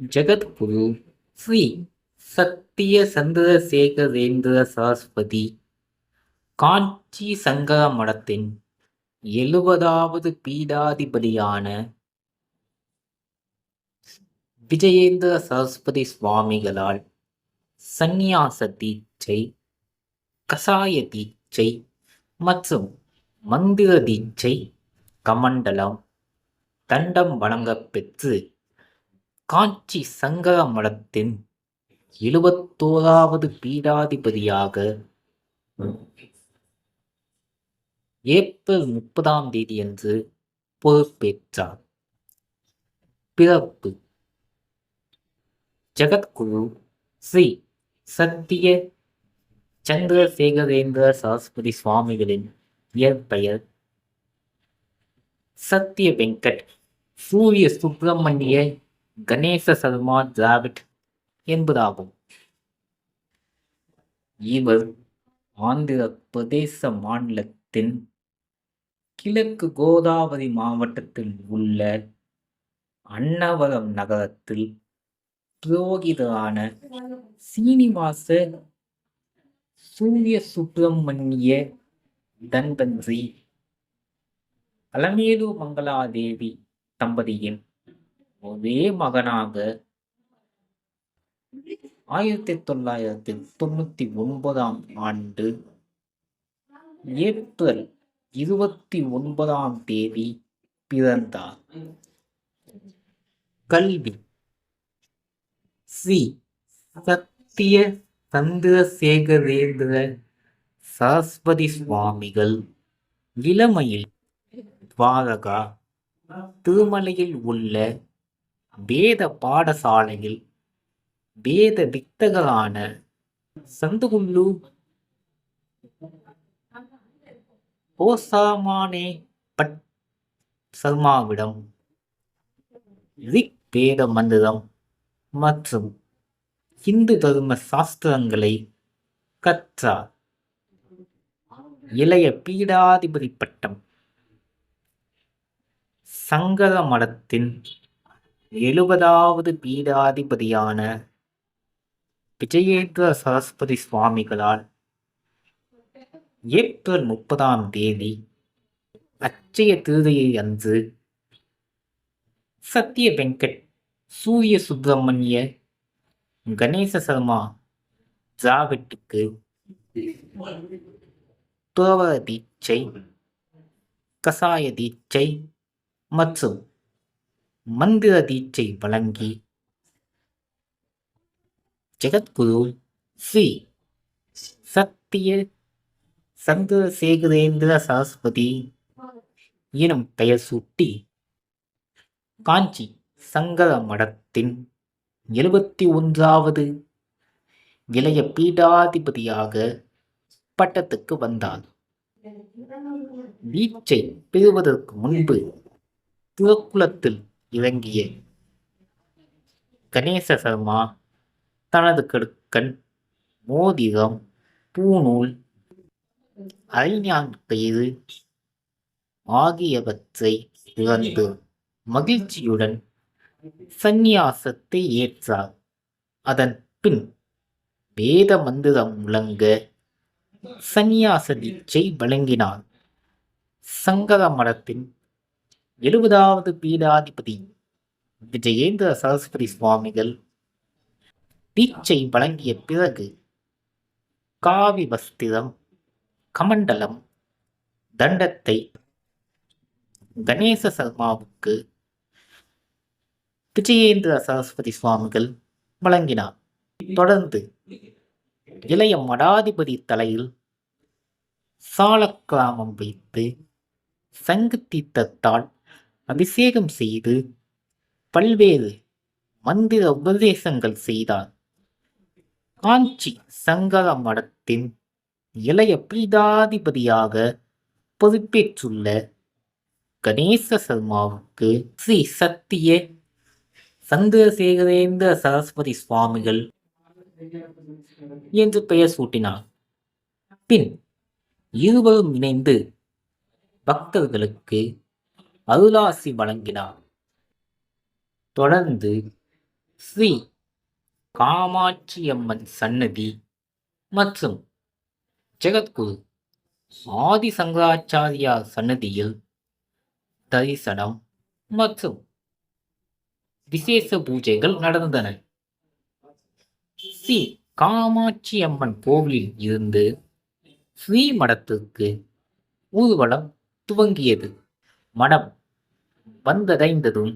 ஜெகத்குரு ஸ்ரீ சத்திய சந்திரசேகரேந்திர சரஸ்வதி காஞ்சி சங்கர மடத்தின் எழுபதாவது பீடாதிபதியான விஜயேந்திர சரஸ்வதி சுவாமிகளால் சந்நியாச தீட்சை கசாய தீட்சை மற்றும் மந்திர தீட்சை கமண்டலம் தண்டம் வழங்கப்பெற்று காஞ்சி சங்கர மடத்தின் எழுபத்தோராவது பீடாதிபதியாக ஏப்ரல் முப்பதாம் தேதியன்று பொறுப்பேற்றார். பிறப்பு. ஜெகத்குரு ஸ்ரீ சத்திய சந்திரசேகரேந்திர சரஸ்வதி சுவாமிகளின் இயற்பெயர் சத்ய வெங்கட் சூரிய சுப்பிரமணிய கணேச சர்மா டிராவிட் என்பதாகும். இவர் ஆந்திர பிரதேச மாநிலத்தின் கிழக்கு கோதாவரி மாவட்டத்தில் உள்ள அன்னவரம் நகரத்தில் புரோகிதரான சீனிவாச சூரிய சுப்பிரமணிய தன்பன்சி அலமேலு மங்களாதேவி தம்பதியின் ஒரே மகனாக ஆயிரத்தி தொள்ளாயிரத்தி தொண்ணூத்தி ஒன்பதாம் ஆண்டு ஏப்ரல் இருபத்தி ஒன்பதாம் தேதி பிறந்தார். கல்வி. ஸ்ரீ சத்திய சந்திரசேகரேந்திர சரஸ்வதி சுவாமிகள் இளமையில் துவாரகா திருமலையில் உள்ள வேத பாடசாலையில் வேத வித்தகரான சந்துகுல்லு ஓசாமானே பட் சர்மாவிடம் ரிக் வேத மந்திரம் மற்றும் இந்து தர்ம சாஸ்திரங்களை கற்றார். இளைய பீடாதிபதி பட்டம் சங்கர மடத்தின் எழுபதாவது பீடாதிபதியான விஜயேந்திர சரஸ்வதி சுவாமிகளால் ஏப்ரல் முப்பதாம் தேதி அச்சய திருதையை அன்று சத்ய வெங்கட் சூரிய சுப்பிரமணிய கணேச சர்மா டிராவிட்டுக்கு துறவர தீட்சை கசாய தீட்சை மற்றும் மந்திர தீட்சை வழங்கி. ஜெகத்குரு ஸ்ரீ சத்திய சந்திரசேகரேந்திர சரஸ்வதி எனும் பெயர் சூட்டி காஞ்சி சங்கர மடத்தின் எழுபத்தி ஒன்றாவது இளைய பீடாதிபதியாக பட்டத்துக்கு வந்தார். வீச்சை பெறுவதற்கு முன்பு திருக்குளத்தில் இறங்கிய கணேச சர்மா தனது கடுக்கன் மோதிரம் பூநூல் அரைஞான் பெயரு ஆகியவற்றை இழந்து மகிழ்ச்சியுடன் சந்நியாசத்தை ஏற்றார். அதன் பின் வேத மந்திரம் முழங்க சந்நியாச தீட்சை வழங்கினார். சங்கர மடத்தின் எழுபதாவது பீடாதிபதி விஜயேந்திர சரஸ்வதி சுவாமிகள் தீட்சை வழங்கிய பிறகு காவி வஸ்திரம் கமண்டலம் தண்டத்தை கணேச சர்மாவுக்கு விஜயேந்திர சரஸ்வதி சுவாமிகள் வழங்கினார். தொடர்ந்து இளைய மடாதிபதி தலையில் சாலக்கிராமம் வைத்து சங்கு தீர்த்தத்தால் அபிஷேகம் செய்து பல்வேறு மந்திர உபதேசங்கள் செய்தார் காஞ்சி சங்கர மடத்தின் இளைய பீடாதிபதியாக பொறுப்பேற்றுள்ள கணேச சர்மாவுக்கு ஸ்ரீ சத்திய சந்திரசேகரேந்திர சரஸ்வதி சுவாமிகள் என்று பெயர் சூட்டினார். பின் இருவரும் இணைந்து பக்தர்களுக்கு அருளாசி வழங்கினார். தொடர்ந்து ஸ்ரீ காமாட்சியம்மன் சன்னதி மற்றும் ஜெகத்குரு ஆதிசங்கராச்சாரியா சன்னதியில் தரிசனம் மற்றும் விசேஷ பூஜைகள் நடந்தன. ஸ்ரீ காமாட்சி அம்மன் கோவிலில் இருந்து ஸ்ரீ மடத்திற்கு ஊர்வலம் துவங்கியது. மடம் வந்தடைந்ததும்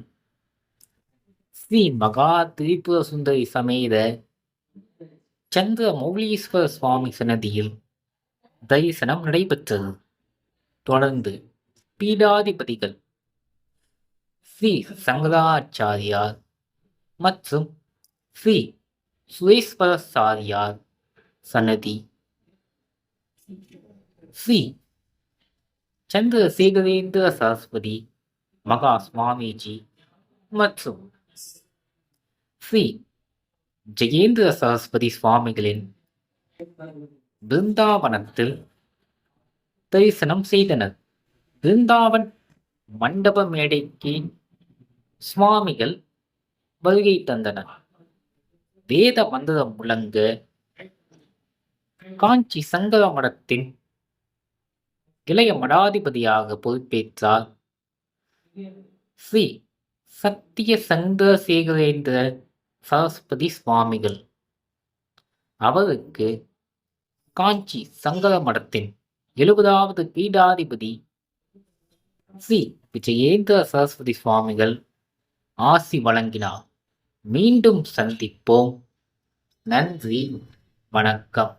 ஸ்ரீ மகா திரிபுர சுந்தரி சமேத சந்திர மௌலீஸ்வர சுவாமி சன்னதியில் தரிசனம் நடைபெற்றது. தொடர்ந்து பீடாதிபதிகள் ஸ்ரீ சங்கராச்சாரியார் மற்றும் ஸ்ரீ சுரேஸ்வரசாரியார் சன்னதி ஸ்ரீ சந்திரசேகரேந்திர சரஸ்வதி மகா சுவாமிஜி மற்றும் ஸ்ரீ ஜெயேந்திர சரஸ்வதி சுவாமிகளின் பிருந்தாவனத்தில் தரிசனம் செய்தனர். பிருந்தாவன் மண்டப மேடைக்கு சுவாமிகள் வருகை தந்தனர். வேத மந்திரம் முழங்க காஞ்சி சங்கர மடத்தின் இளைய மடாதிபதியாக பொறுப்பேற்றார் ஸ்ரீ சத்திய சந்திரசேகரேந்திர சரஸ்வதி சுவாமிகள். அவருக்கு காஞ்சி சங்கர மடத்தின் எழுபதாவது பீடாதிபதி ஸ்ரீ விஜயேந்திர சரஸ்வதி சுவாமிகள் ஆசி வழங்கினார். மீண்டும் சந்திப்போம். நன்றி. வணக்கம்.